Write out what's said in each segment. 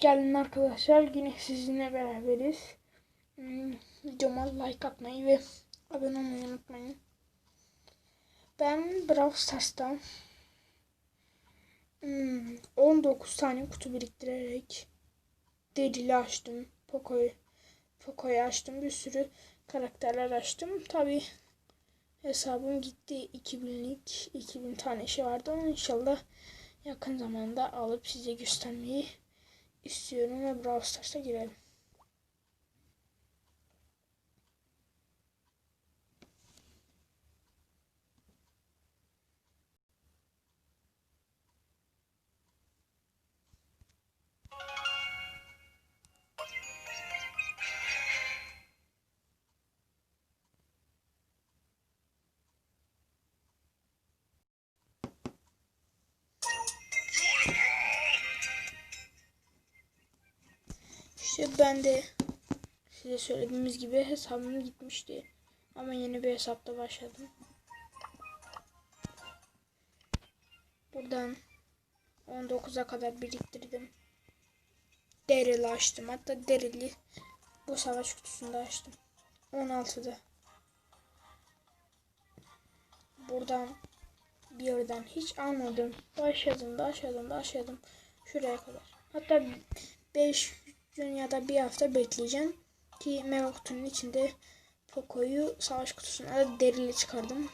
geldin arkadaşlar. Yine sizinle beraberiz. Hmm, videoma like atmayı ve abone olmayı unutmayın. Ben Brawl Stars'tan hmm, 19 tane kutu biriktirerek Delil'i açtım. Poco'yu Poco'yu açtım. Bir sürü karakterler açtım. Tabi hesabım gitti. 2000'lik 2000 tane şey vardı ama inşallah yakın zamanda alıp size göstermeyi istiyorum ve Brawl Stars'a girelim. İşte ben de size söylediğimiz gibi hesabım gitmişti. Ama yeni bir hesapta başladım. Buradan 19'a kadar biriktirdim. Derili açtım. Hatta derili bu savaş kutusunda açtım. 16'da. Buradan bir yerden hiç almadım. Başladım, başladım, başladım. Şuraya kadar. Hatta 5 gün ya da bir hafta bekleyeceğim. Ki mega kutunun içinde Poco'yu savaş kutusuna da derili çıkardım.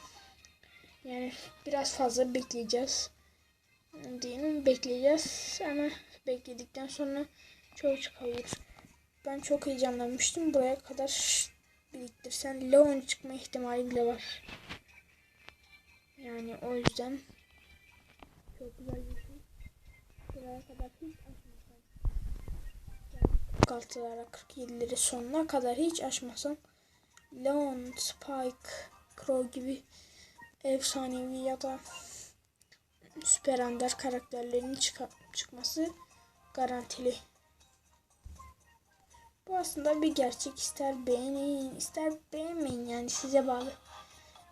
Yani biraz fazla bekleyeceğiz. Diyelim bekleyeceğiz ama bekledikten sonra çoğu çıkabilir. Ben çok heyecanlanmıştım. Buraya kadar biriktirsen Leon çıkma ihtimali bile var. Yani o yüzden çok güzel bir şey. Buraya kadar hiç açmasam. Yani 46'lara 47'leri sonuna kadar hiç açmasam. Leon, Spike, Crow gibi efsanevi ya da süper ender karakterlerinin çık çıkması garantili. Bu aslında bir gerçek. ister beğenin, ister beğenmeyin yani size bağlı.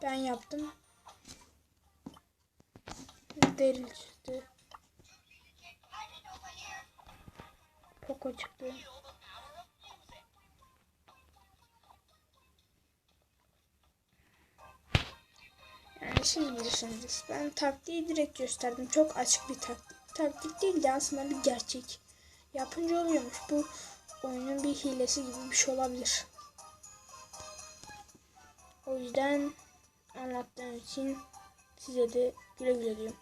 Ben yaptım. Deril çıktı. Poco çıktı. Siz bilirsiniz. Ben taktiği direkt gösterdim. Çok açık bir taktik. Taktik değil de aslında bir gerçek. Yapınca oluyormuş. Bu oyunun bir hilesi gibi bir şey olabilir. O yüzden anlattığım için size de güle güle diyorum.